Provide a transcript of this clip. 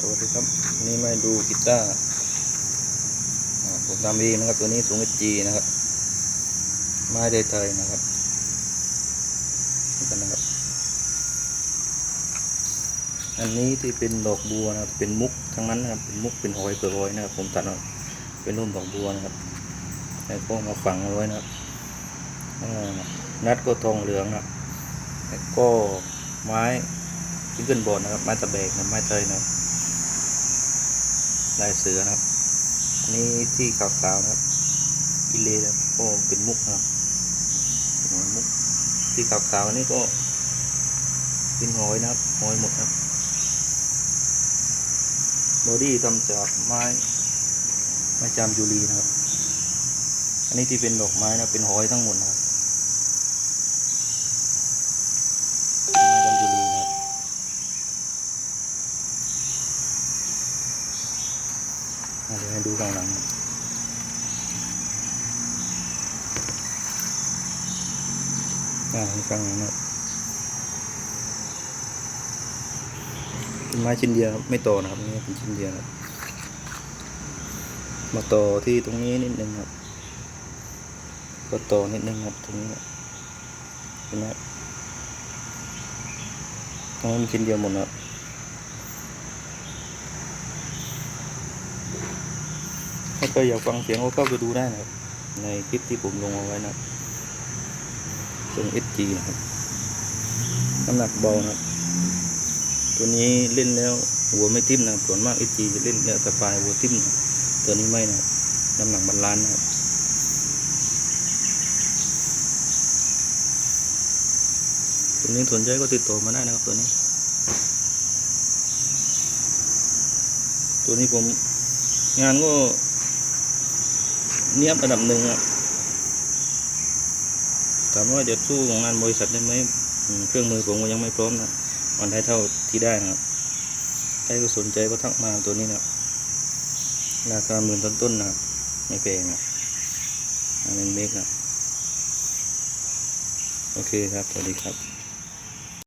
สวัสดีครับนี่มาดูกีตาร์ผมทำเองนะครับตัวนี้สูงจีนะครับไม้ได้ไทยนะครับนี่กันนะครับ อันนี้ที่เป็นดอกบัวนะครับเป็นมุกทั้งนั้นนะครับเป็นมุกเป็นหอยเปลือกหอยนะครับผมตัดออกเป็นรุ่นดอกบัวนะครับแล้วก็มาฝังเอาไว้นะครับนัดก็ทองเหลืองนะแล้วก็ไม้ซิงเกิลบอร์ดนะครับไม้ตะแบกนะไม้เตยนะครับ ลายเสือนะครับ อันนี้ที่ขาวๆนะครับอิเลนะครับก็เป็นมุกนะครับมุกที่ขาวๆอันนี้ก็เป็นหอยนะครับหอยหมดนะครับบอดี้ทำจากไม้ไม้จามจุลีนะครับ อันนี้ที่เป็นดอกไม้นะเป็นหอยทั้งหมดนะครับเป็นไม้จามจุลีนะครับ อะ เดี๋ยวให้ดูข้างหลังอ่าข้างหลังนะเป็นไม้ชิ้นเดียวไม่ต่อนะครับนี่เป็นชิ้นเดียวครับมาต่อที่ตรงนี้นิดนึงครับ ก็ต่อนิดนึงครับตรงนี้เห็นไหมครับตรงนี้เป็นชิ้นเดียวหมดนะครับ ถ้าใครอยากฟังเสียงก็เข้าไปดูได้นะครับ ในคลิปที่ผมลงเอาไว้นะครับเป็น SG นะครับน้ำหนักเบานะครับตัวนี้เล่นแล้วหัวไม่ทิ่มนะครับส่วนมาก SG จะเล่นแล้วสบายหัวทิ่มนะตัวนี้ไม่นะครับน้ำหนักบาลานนะครับตัวนี้สนใจก็ติดต่อมาได้นะครับตัวนี้ ตัวนี้ผมงานก็ เนี้ยบระดับหนึ่งครับถามว่าจะสู้งานบริษัทได้ไหมเครื่องมือผมก็ยังไม่พร้อมนะมันได้เท่าที่ได้นะครับใครก็สนใจก็ทักมาตัวนี้นะราคาหมื่นต้นๆนะครับไม่แพงนะอันนี้เมกนะโอเคครับ สวัสดีครับ